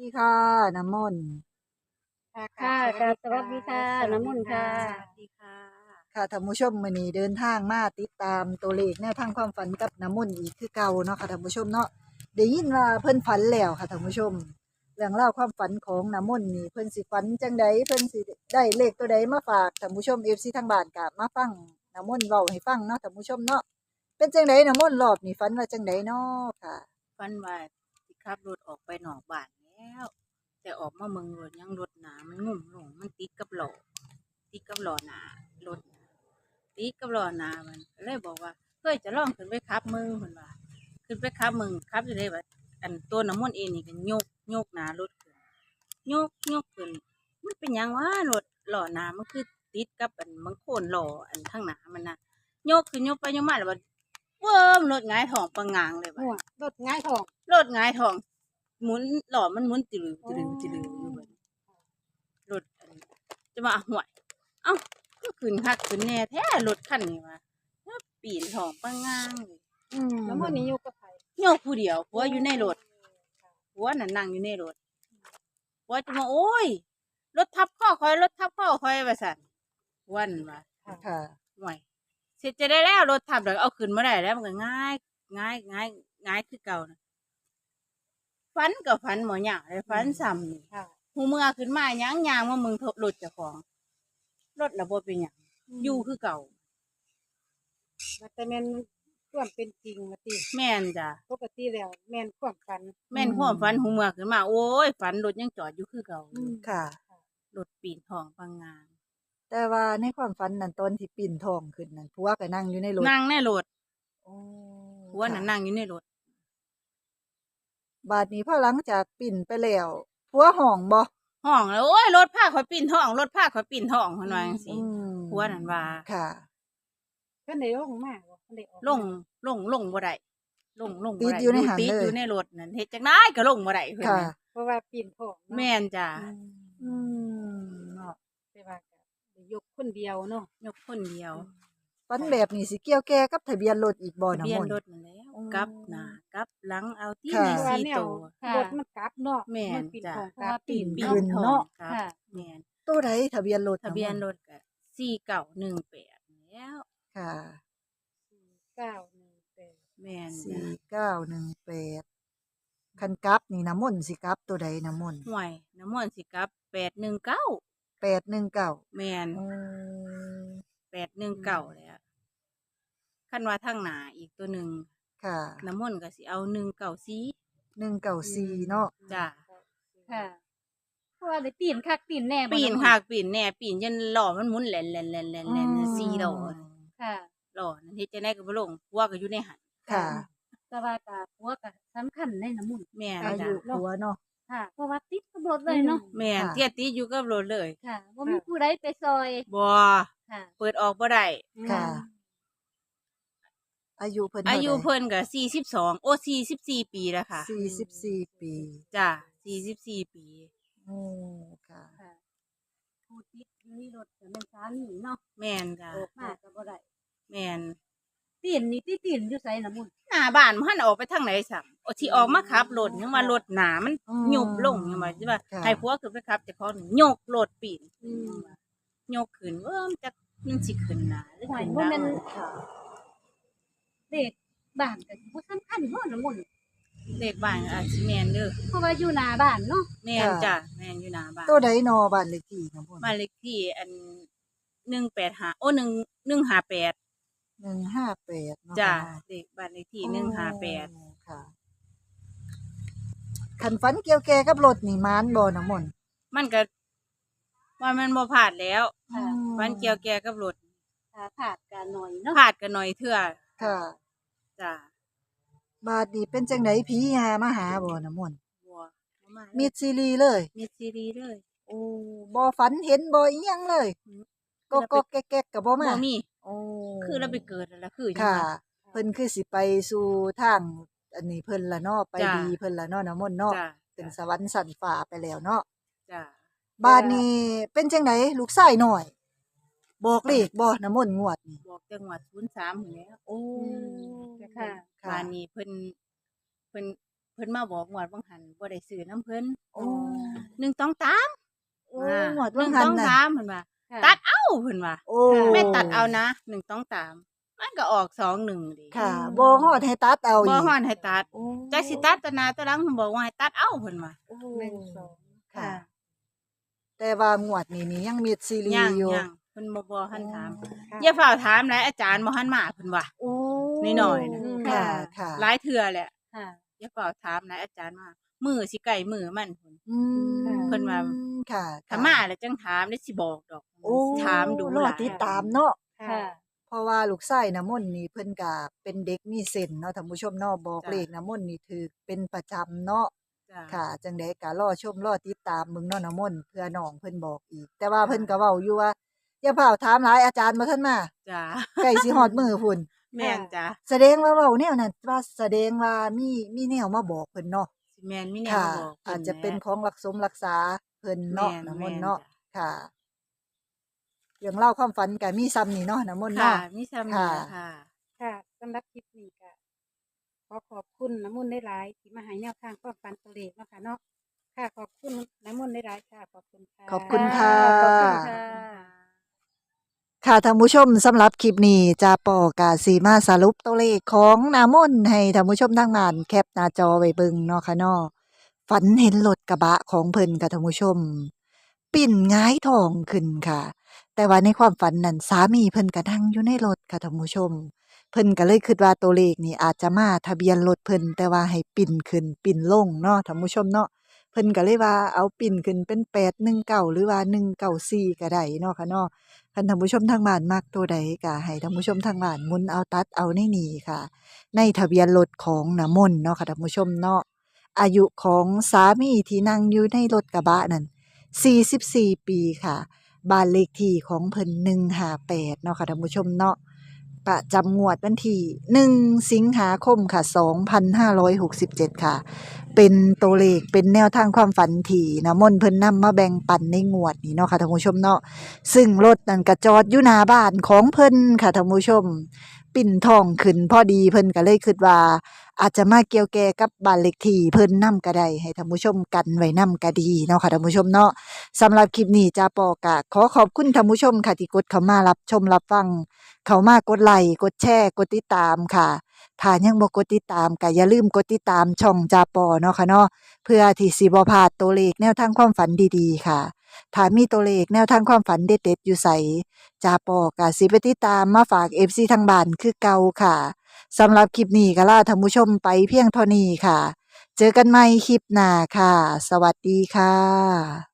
ดีค่ะน้ำมนต์ค่ะค่ะสวัสดีค่ะน้ำมนต์ค่ะสวัสดีค่ะ ค่ะท่านผู้ชมมื้อนี้เดินทางมาติดตามตัวเลขแนวทางความฝันกับน้ำมนต์อีกคือเก่าเนาะค่ะท่านผู้ชมเนาะได้ยินว่าเพิ่นฝันแล้วค่ะท่านผู้ชมเรื่องราวความฝันของน้ำมนต์นี่เพิ่นสิฝันจังใดเพิ่นสิได้เลขตัวใดมาฝากท่านผู้ชม FC ทางบ้านก็มาฟังน้ำมนต์เว้าให้ฟังเนาะท่านผู้ชมเนาะเป็นจังไดน้ำมนต์รอบนี้ฝันว่าจังไดเนาะค่ะ ฟันว่าสิขับรถออกไปนอกบ้าน แล้ว แต่ออกมาเมืองรถยังรถหนา มันงุ่มลงมันติดกับหล่อติดกับหล่อหนารถน่ะติดกับหล่อหนามันก็เลยบอกว่าเฮ้ยจะลองขึ้นไปขับมึงเพิ่นว่าขึ้นไปขับมึงขับอยู่ได้ว่าอันตัวน้ำมันต์เองนี่ก็ยกยกหนารถขึ้นยกยกขึ้นมันเป็นหยังวะรถหล่อหนามันคือติดกับอันมันโคนหล่ออันข้างหน้ามันนะยกขึ้นยกไปยกมาแล้วว่าเวิ้มรถหงายท้องปังงางเลยว่ะหัวรถง่ายทองรถหงายท้อง หมุนหล่อมันหมุนติลือติลือติลืออยู่เบิดรถอันจะมาห่วย เอ้าก็ขึ้นคักขึ้นแน่แท้รถคันนี้ว่าปีนท้องปังงางเลยอืมน้ำมนต์นี่อยู่กับไผโยกผู้เดียวผัวอยู่ในรถผัวน่ะนั่งอยู่ในรถผัวจะมาโอ้ยรถทับข้อคอยรถทับข้อคอยว่าสั่นผัวนั่นว่าค่ะห่วยเสร็จจะได้แล้วรถทับเดี๋ยวเอาขึ้นมาได้แล้วมันก็ง่ายง่ายง่ายง่ายคือเก่านะ ฟันกับฟันหมอหยาเลยฟันซ้ำนี่ค่ะ หูเมื่อขึ้นมาหยังยางว่ามึงทบรถเจ้าของรถระบบเป็นหยังอยู่คือเก่าแต่แม่นความเป็นจริงมาติแม่นจ้ะปกติแล้ว แม่นความฝัน แม่นความฝันหูเมื่อขึ้นมา โอ้ยฝันรถยังจอดอยู่คือเก่าอืมค่ะรถปีนทองปังงานแต่ว่าในความฝันนั่นตอนที่ปิ่นทองขึ้นนั่นผัวก็นั่งอยู่ในรถนั่งในรถโอ้ผัวน่ะค่ะนั่งอยู่ในรถ บาดนี้พอหลังจากปิ่นไปแล้วผัวห้องบ่ห้องแล้วโอ้ยรถผ้าข่อยปีนทองรถผ้าข่อยปีนทองเพิ่นว่าจังซี่อืมผัวนั่นว่าค่ะ เพิ่นได้ลงมาบ่เพิ่นได้ออกมาลงลงลงบ่ได้ลงลงบ่ติดได้อยู่ในหันติดเลย อยู่ในรถนั่นเฮ็ดจังได๋ก็ลงบ่ได้เพิ่นค่ะ น่ะเพราะว่าปีนทองเนาะแม่นจ้ะอืมเนาะแต่ว่าก็ได้ยกคนเดียวเนาะยกคนเดียว ฝันแบบนี้สิเกี่ยวแก่กับทะเบียนรถอีกบ่ทะนะเบียนมนต์ รถนั่นแหล้วอืมกลับหน้ากลับหลังเอาที่ค่ะ ในเพราะว่าสี่แนวตัวรถมันกลับเนาะแม่นมันปีนจ้ะทองเพกราะลับว่าปีนปีน เนาะครับค่ะ แม่นตัวใดทะเบียนรถทะเบียนรถก็สี่เก้าหนึ่งแปดแล้วค่ะ918แม่นสี่จ้ะเก้าหนึ่งแปดคันกลับนี่น้ำมนต์สิกลับตัวใดน้ำมนต์ห่วยน้ำมันต์สิกลับแปดหนึ่งเก้าแปดหนึ่งเก้าแม่นอืมแปดหนึ่งเก้าแล้ว คันว่าทางหน้าอีกตัวหนึ่งค่ะน้ำมันต์ก็สิเอาหนึ่งเก้าสี่หนึ่งเก้าสี่เนาะจ้ะค่ะเพราะว่าได้ปีนคักปีนแน่บ่ปีนำมต์หากปีนแน่ปีนจนหล่อมันหมุนแหลนแหลนแหลนแหลนแหลนสี่หล่อค่ะหล่อนั่นเฮ็ดจังได๋ก็บ่ลงผัวก็อยู่ในหันค่ะแต่ว่าก็หัวก็สำคัญในน้ำมนต์แม่นอาจ้ะยุผัวเนาะ ค่ะเพราะว่าติดกับรถเลยเนาะแม่นค่ะเตี้ยติดอยู่กับรถเลยค่ะว่ามีผู้ใดไปซอยบ่ค่ะ เปิดออกบ่ได้ค่ะ อายุเพิ่นอายุท่ใดเพิ่นก็42โอ้44ปีแล้วค่ะสี่สิบสี่ปีจ้ะ44ปีโอ้ค่ะค่ะผู้ติดอยู่ในรถก็เป็นสามีเนาะแม่นจ้ะออกมาก็บ่ได้แม่นตีนนี่ที่ตีนอยู่ไสน้ำมนต์หน้าบ้านมันออกไปทางไหนซ้ํโอ้ที่ออกมาขับรถยังว่ารถหนามันอืมยุบลงยังว่าสิว่าค่ะให้ผัวขึ้นไปขับเจ้าของยกรถปีนยกขึ้นเอิ่มจักมันสิขึ้นหน้าหรือหวยขึ้นบ่หลัแม่นงค่ะ เด็กบ้านก็บ่สำคัญเนาะน้ำมนต์เลขบ้านอาจสิแม่นเด้อเพราะว่าอยู่หน้าบ้านเนาะแม่นจ้ะแม่นอยู่หน้าบ้านตัวใดนอบ้านเลขที่น้ำมนต์บ้านเลขที่อัน185โอ้1 158หนึ่งห้าแปดเนาะจ้ะค่ะเลขบ้านเลขที่โอ้หนึ่งห้าแปดค่ะขันฝันเกี่ยวแก่กับรถนี่มานบ่น้ำมนต์มันก็ว่ามันบ่พลาดแล้วค่ะฟันเกี่ยวแก่กับรถถ้าขาดกันหน่อยเนาะพลาดกันหน่อยเถื่อ ค่ะ จ้ะบาดนี้เป็นจังไดผียามาหาบ่น้ำมนต์บัวมามีซีรีส์เลย มีซีรีส์เลยโอ้บ่ฝันเห็นบ่อีหยังเลยอืมก็ก็แก๊กๆก็บ่มาบ่มีโอ้คือเราไปเกิดแล้วล่ะคืออยู่ค่ะว่าเพิ่นคือสิไปสู่ทางอันนี้เพิ่นละเนาะไปจ้ะ ดีเพิ่นละเนาะน้ำมนต์เนาะจ้ะเป็นสวรรค์สันฟ้าไปแล้วเนาะจ้ะบาดนี้เป็นจังไดลูกชายน้อย บอกเลขบ่น้ำมนต์งวดนี่บอกจังหวัด03พุ่นแหล้วโอ้ ค่ะค่ะบ้านนี้เพิ่นเพิ่นเพิ่นพิ่นมาบอกงวดบางหันบ่ได้ซื้อน้ำเพิ่นโอ้หนึ่งต้องตามโอ้อ่าหมดหนึ่ว่างหันต้องน่ะตามเพิ่นว่าค่ะตัดเอาเพิ่นว่าโอ้แม่ตัดเอานะหนึ่งต้องตาม มันก็ออกสองหนึ่งดิค่ะบ่ฮอดให้ตัดเอาบ่อีกฮ้อนให้ตัดโอ้จักสิตัดแตวหนาตัวหลังเพิ่นบอกว่าให้ตัดเอาเพิ่นว่า โอ้ หนึ่งสอง ค่ะค่ะแต่ว่างวดนี้นี่ยังมีซีรียังส์อยู่ยัง เพิ่นบ่บ่ทันถามค่ะอย่าฝ้าวถามหลายอาจารย์บ่ทันมาเพิ่นว่า โอ้นิดหน่อยนะ ค่ะ ค่ะ หลายเทื่อแหละค่ะ อย่าฝ้าวถามหลายอาจารย์มามือสิใกล้มือมันพุ่น อืมเพิ่นว่า ค่ะถ้ามาแล้วจังถามได้สิบอกดอก โอ้ถามดูรอหลาย ติดตามเนาะ ค่ะ เพราะว่าลูกชายน้ำมนต์นี่เพิ่นก็เป็นเด็กมีเส้นเนาะท่านผู้ชมเนาะบอกจ้ะ เลขน้ำมนต์นี่ถือเป็นประจำเนาะจ้ะค่ะ จังได๋ก็รอชมรอติดตามเบิ่งเนาะน้ำมนต์เพื่อน้องเพิ่นบอกอีก แต่ว่าเพิ่นก็เว้าอยู่ว่า อย่าเผาถามหลายอาจารย์บ่ทันมาจ้ะใกล้สิฮอดมือพุ่นแม่นจ้ะแสดงว่าเว้าแนวนั้นว่าแสดงว่ามีมีแนวมาบอกเพิ่นเนาะสิแม่นมีแนวค่ะ มาบอกอาจจะเป็นแหลของรักสมรักษาเพิ่นเนาะแม่น้ำมแม่นต์เนาะจ้ค่ะเรื่องเล่าวความฝันก็มีซ้ำนี่เนาะน้ำมนต์ค่ะเนาะ มีซ้ำค่ะ นี่ค่ะ ค่ะสำหรับคลิปนี้ก็ขอขอบคุณน้ำมุนได้หลายๆที่มาให้แนวทางความฝันตัวเลขเนาะค่ะเนาะค่ะขอบคุณน้ำมุนได้หลายๆค่ะ ขอบคุณค่ะขอบคุณค่ะ ขอบคุณค่ะ ค่ะท่านผู้ชมสำหรับคลิปนี้จะปอกาสีมาสรุปตัวเลขของน้ำมนต์ให้ท่านผู้ชมทางบ้านแคปหน้าจอไว้เบิ่งเนาะค่ะเนาะฝันเห็นรถกระบะของเพิ่นค่ะท่านผู้ชม ปิ่นหงายทองขึ้นค่ะ แต่ว่าในความฝันนั้นสามีเพิ่นก็นั่งอยู่ในรถค่ะท่านผู้ชม เพิ่นก็เลยคิดว่าตัวเลขนี่อาจจะมาทะเบียนรถเพิ่นแต่ว่าให้ปิ่นขึ้นปิ่นลงเนาะท่านผู้ชมเนาะ เพิ่นก็เลยว่าเอาปิ่นขึ้นเป็น819หนึ่งเก่าหรือว่า194ก็ได้เนาะค่ะเนาะคันท่านผู้ชมทางบ้านมักตัวใดก็ให้ท่านผู้ชมทางบ้านมุนเอาตัดเอาในนี่ค่ะ ในทะเบียนรถของน้ำมนต์เนาะค่ะท่านผู้ชมเนาะอายุของสามีที่นั่งอยู่ในรถกระบะนั่น44 ปีค่ะ บ้านเลขที่ของเพิ่น158เนาะค่ะท่านผู้ชมเนาะ ประจำงวดวันที่1สิงหาคมค่ะ 2567 ค่ะ เป็นตัวเลขเป็นแนวทางความฝันที่นะมนเพิ่นนำมาแบ่งปันในงวดนี้เนาะค่ะท่านผู้ชมเนาะซึ่งรถนั่นก็จอดอยู่หน้าบ้านของเพิ่นค่ะท่านผู้ชม ปิ่นทองขึ้นพอดีเพิ่นก็เลยคิดว่า อาจจะมาเกี่ยวแก่กับบ้านเลขที่เพิ่นนํก็ได้ให้ท่านผู้ชมกันไว้นํก็ดีเนาะค่ะท่านผู้ชมเนาะสำหรับคลิปนี้จาปอกะขอขอบคุณท่านผู้ชมค่ะที่กดเข้ามารับชมรับฟัง เข้ามากดไลค์กดแชร์กดติดตามค่ะถ้ายังบ่กดติดตามก็อย่าลืมกดติดตามช่องจาปอเนาะค่ะเนาะเพื่อที่สิบ่พลาดตัวเลขแนวทางความฝันดีๆ ค่ะถ้ามีตัวเลขแนวทางความฝันเด็ดๆอยู่ใสจาปอกะสิไปติดตามมาฝาก FC ทางบ้านคือเก่าค่ะ สำหรับคลิปนี้ก็ลาท่านผู้ชมไปเพียงเท่านี้ค่ะ เจอกันใหม่คลิปหน้าค่ะ สวัสดีค่ะ